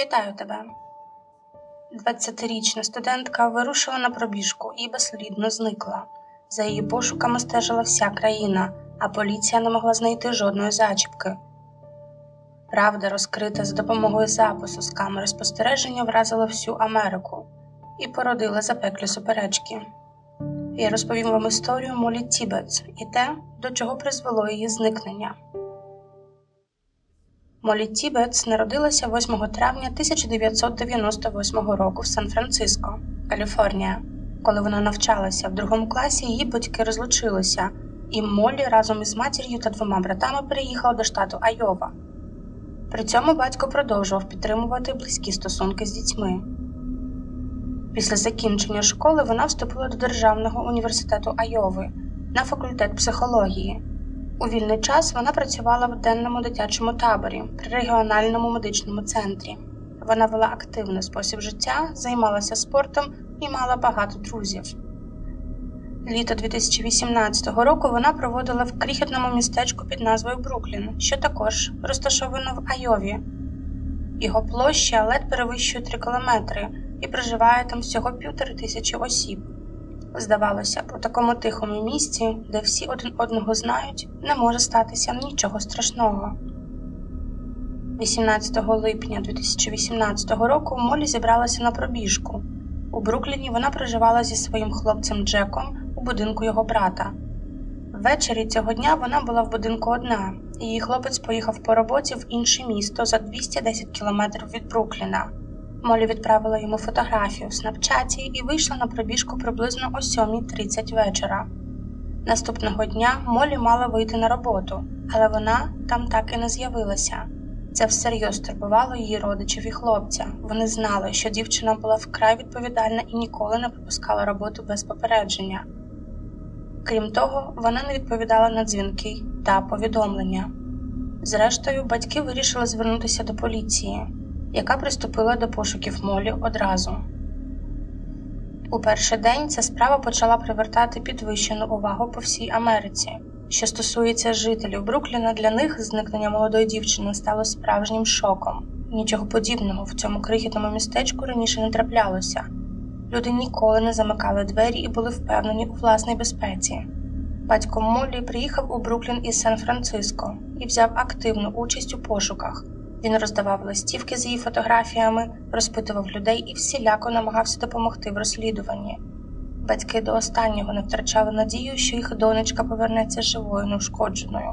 Вітаю тебе. 20-річна студентка вирушила на пробіжку і безслідно зникла. За її пошуками стежила вся країна, а поліція не могла знайти жодної зачіпки. Правда, розкрита за допомогою запису з камери спостереження, вразила всю Америку і породила запеклі суперечки. Я розповім вам історію Молі Тібетс і те, до чого призвело її зникнення. Молі Тібетс народилася 8 травня 1998 року в Сан-Франциско, Каліфорнія. Коли вона навчалася в другому класі, її батьки розлучилися, і Молі разом із матір'ю та двома братами переїхала до штату Айова. При цьому батько продовжував підтримувати близькі стосунки з дітьми. Після закінчення школи вона вступила до Державного університету Айови на факультет психології. У вільний час вона працювала в денному дитячому таборі при регіональному медичному центрі. Вона вела активний спосіб життя, займалася спортом і мала багато друзів. Літо 2018 року вона проводила в крихітному містечку під назвою Бруклін, що також розташовано в Айові. Його площа ледь перевищує 3 кілометри і проживає там всього півтори тисячі осіб. Здавалося б, у такому тихому місці, де всі один одного знають, не може статися нічого страшного. 18 липня 2018 року Молі зібралася на пробіжку. У Брукліні вона проживала зі своїм хлопцем Джеком у будинку його брата. Ввечері цього дня вона була в будинку одна, і її хлопець поїхав по роботі в інше місто за 210 кілометрів від Брукліна. Молі відправила йому фотографію в снапчаті і вийшла на пробіжку приблизно о 7.30 вечора. Наступного дня Молі мала вийти на роботу, але вона там так і не з'явилася. Це всерйоз турбувало її родичів і хлопця. Вони знали, що дівчина була вкрай відповідальна і ніколи не пропускала роботу без попередження. Крім того, вона не відповідала на дзвінки та повідомлення. Зрештою, батьки вирішили звернутися до поліції, яка приступила до пошуків Молі одразу. У перший день ця справа почала привертати підвищену увагу по всій Америці. Що стосується жителів Брукліна, для них зникнення молодої дівчини стало справжнім шоком. Нічого подібного в цьому крихітному містечку раніше не траплялося. Люди ніколи не замикали двері і були впевнені у власній безпеці. Батько Моллі приїхав у Бруклін із Сан-Франциско і взяв активну участь у пошуках. Він роздавав листівки з її фотографіями, розпитував людей і всіляко намагався допомогти в розслідуванні. Батьки до останнього не втрачали надію, що їх донечка повернеться живою неушкодженою.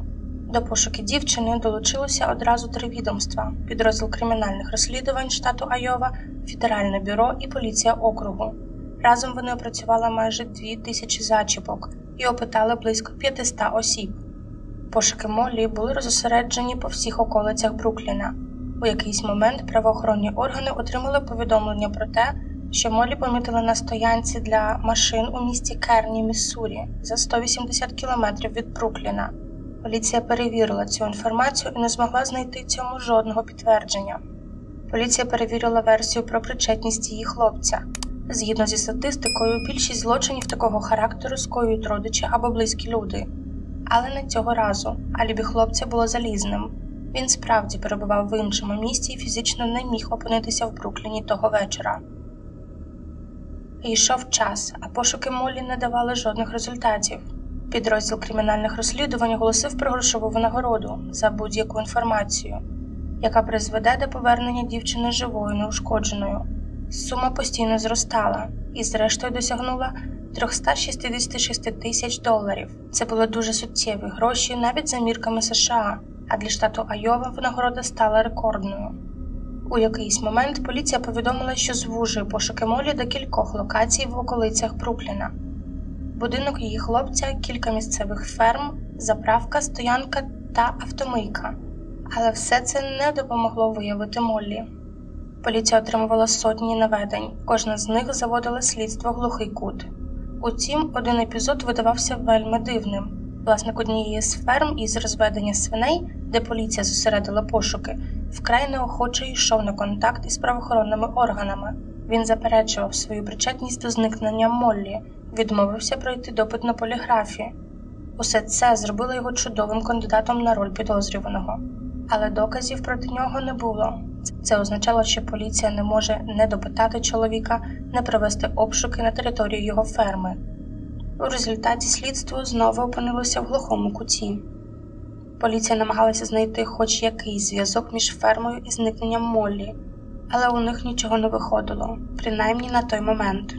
До пошуки дівчини долучилося одразу три відомства: підрозділ кримінальних розслідувань штату Айова, Федеральне бюро і поліція округу. Разом вони опрацювали майже дві тисячі зачіпок і опитали близько 500 осіб. Пошуки Моллі були розосереджені по всіх околицях Брукліна. У якийсь момент правоохоронні органи отримали повідомлення про те, що Моллі помітили на стоянці для машин у місті Керні, Міссурі, за 180 кілометрів від Брукліна. Поліція перевірила цю інформацію і не змогла знайти цьому жодного підтвердження. Поліція перевірила версію про причетність її хлопця. Згідно зі статистикою, більшість злочинів такого характеру скоюють родичі або близькі люди. Але не цього разу алібі хлопця було залізним. Він справді перебував в іншому місті і фізично не міг опинитися в Брукліні того вечора. Йшов час, а пошуки Молі не давали жодних результатів. Підрозділ кримінальних розслідувань оголосив про грошову винагороду за будь-яку інформацію, яка призведе до повернення дівчини живою неушкодженою. Сума постійно зростала і, зрештою, досягнула 366 тисяч доларів. Це були дуже суттєві гроші навіть за мірками США, а для штату Айова винагорода стала рекордною. У якийсь момент поліція повідомила, що звужує пошуки Молі до кількох локацій в околицях Брукліна. Будинок її хлопця, кілька місцевих ферм, заправка, стоянка та автомийка. Але все це не допомогло виявити Моллі. Поліція отримувала сотні наведень, кожна з них заводила слідство глухий кут. Утім, один епізод видавався вельми дивним. Власник однієї з ферм із розведення свиней, де поліція зосередила пошуки, вкрай неохоче йшов на контакт із правоохоронними органами. Він заперечував свою причетність до зникнення Моллі, відмовився пройти допит на поліграфі. Усе це зробило його чудовим кандидатом на роль підозрюваного. Але доказів проти нього не було. Це означало, що поліція не може не допитати чоловіка, не провести обшуки на територію його ферми. У результаті слідство знову опинилося в глухому куті. Поліція намагалася знайти хоч якийсь зв'язок між фермою і зникненням Моллі, але у них нічого не виходило, принаймні на той момент.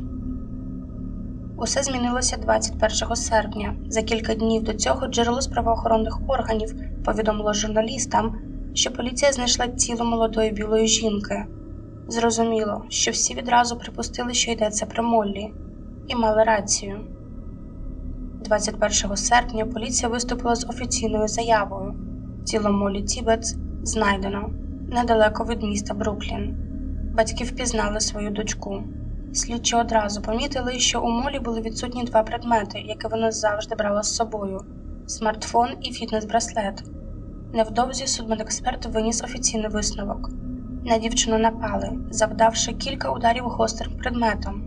Усе змінилося 21 серпня. За кілька днів до цього джерело з правоохоронних органів повідомило журналістам, що поліція знайшла тіло молодої білої жінки. Зрозуміло, що всі відразу припустили, що йдеться про Моллі, і мали рацію. 21 серпня поліція виступила з офіційною заявою. Тіло Молі Тібетс знайдено недалеко від міста Бруклін. Батьки впізнали свою дочку. Слідчі одразу помітили, що у Молі були відсутні два предмети, які вона завжди брала з собою смартфон і фітнес-браслет. Невдовзі судмедексперт виніс офіційний висновок. На дівчину напали, завдавши кілька ударів гострим предметом.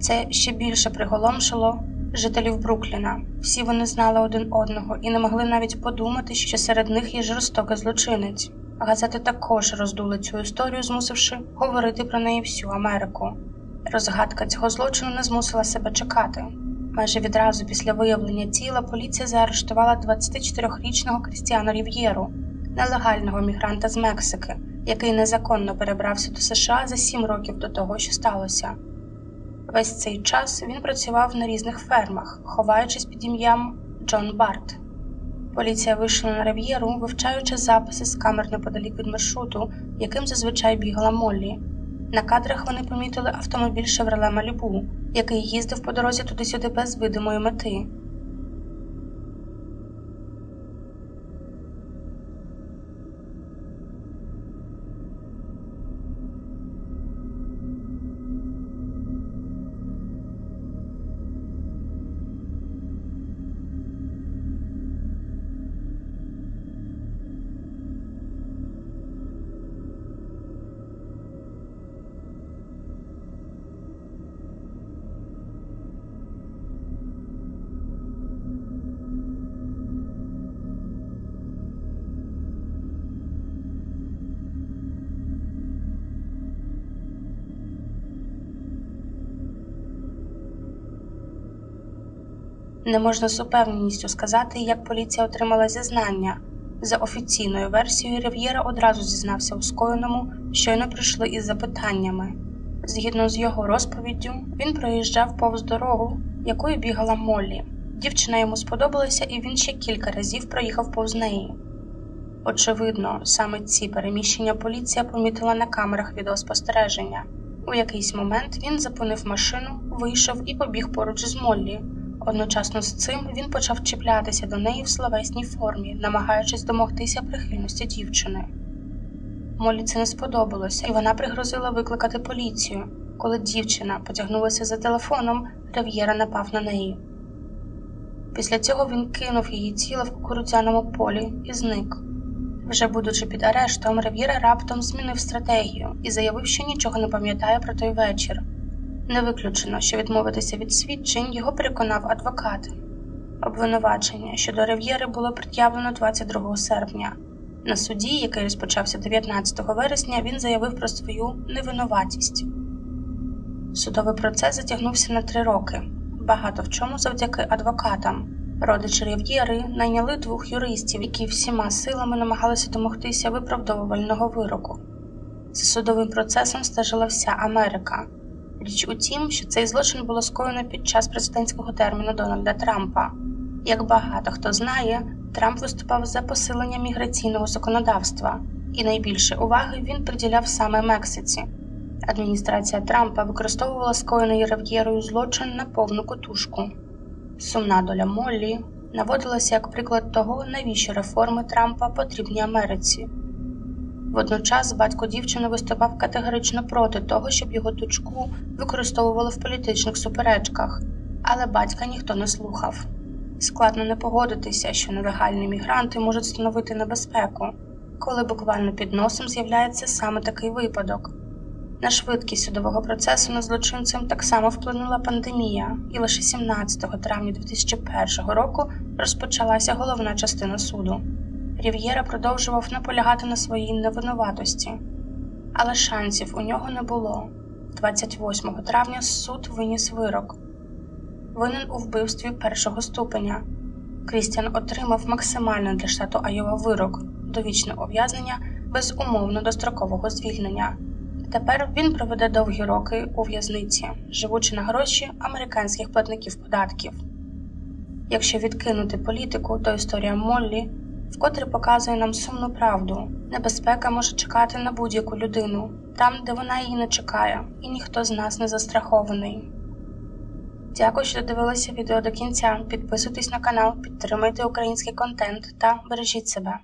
Це ще більше приголомшило жителів Брукліна. Всі вони знали один одного і не могли навіть подумати, що серед них є жорстокий злочинець. Газети також роздули цю історію, змусивши говорити про неї всю Америку. Розгадка цього злочину не змусила себе чекати. Майже відразу після виявлення тіла поліція заарештувала 24-річного Крістіану Рів'єру, нелегального мігранта з Мексики, який незаконно перебрався до США за сім років до того, що сталося. Весь цей час він працював на різних фермах, ховаючись під ім'ям Джон Барт. Поліція вийшла на рев'єру, вивчаючи записи з камер неподалік від маршруту, яким зазвичай бігала Моллі. На кадрах вони помітили автомобіль Шевроле Малібу, який їздив по дорозі туди-сюди без видимої мети. Не можна з упевненістю сказати, як поліція отримала зізнання. За офіційною версією Рів'єра одразу зізнався у скоєному, щойно прийшли із запитаннями. Згідно з його розповіддю, він проїжджав повз дорогу, якою бігала Моллі. Дівчина йому сподобалася, і він ще кілька разів проїхав повз неї. Очевидно, саме ці переміщення поліція помітила на камерах відеоспостереження. У якийсь момент він зупинив машину, вийшов і побіг поруч з Моллі. Одночасно з цим він почав чіплятися до неї в словесній формі, намагаючись домогтися прихильності дівчини. Молі це не сподобалося, і вона пригрозила викликати поліцію. Коли дівчина потягнулася за телефоном, Рев'єра напав на неї. Після цього він кинув її тіло в кукурудзяному полі і зник. Вже будучи під арештом, Рев'єра раптом змінив стратегію і заявив, що нічого не пам'ятає про той вечір. Не виключено, що відмовитися від свідчень його переконав адвокат. Обвинувачення щодо Рев'єри було пред'явлено 22 серпня. На суді, який розпочався 19 вересня, він заявив про свою невинуватість. Судовий процес затягнувся на три роки, багато в чому завдяки адвокатам. Родичі Рів'єри найняли двох юристів, які всіма силами намагалися домогтися виправдовувального вироку. За судовим процесом стежила вся Америка. Річ у тім, що цей злочин було скоєно під час президентського терміну Дональда Трампа. Як багато хто знає, Трамп виступав за посилення міграційного законодавства, і найбільше уваги він приділяв саме Мексиці. Адміністрація Трампа використовувала скоєний Рев'єрою злочин на повну котушку. Сумна доля Моллі наводилася як приклад того, навіщо реформи Трампа потрібні Америці. Водночас батько дівчини виступав категорично проти того, щоб його дочку використовували в політичних суперечках, але батька ніхто не слухав. Складно не погодитися, що нелегальні мігранти можуть становити небезпеку, коли буквально під носом з'являється саме такий випадок. На швидкість судового процесу над злочинцем так само вплинула пандемія, і лише 17 травня 2001 року розпочалася головна частина суду. Рів'єра продовжував наполягати на своїй невинуватості, але шансів у нього не було. 28 травня суд виніс вирок. Винен у вбивстві першого ступеня. Крістіан отримав максимальний для штату Айова вирок довічне ув'язнення без умовно дострокового звільнення. Тепер він проведе довгі роки у в'язниці, живучи на гроші американських платників податків. Якщо відкинути політику, то історія Моллі вкотре показує нам сумну правду. Небезпека може чекати на будь-яку людину, там, де вона її не чекає, і ніхто з нас не застрахований. Дякую, що додивилися відео до кінця. Підписуйтесь на канал, підтримуйте український контент та бережіть себе.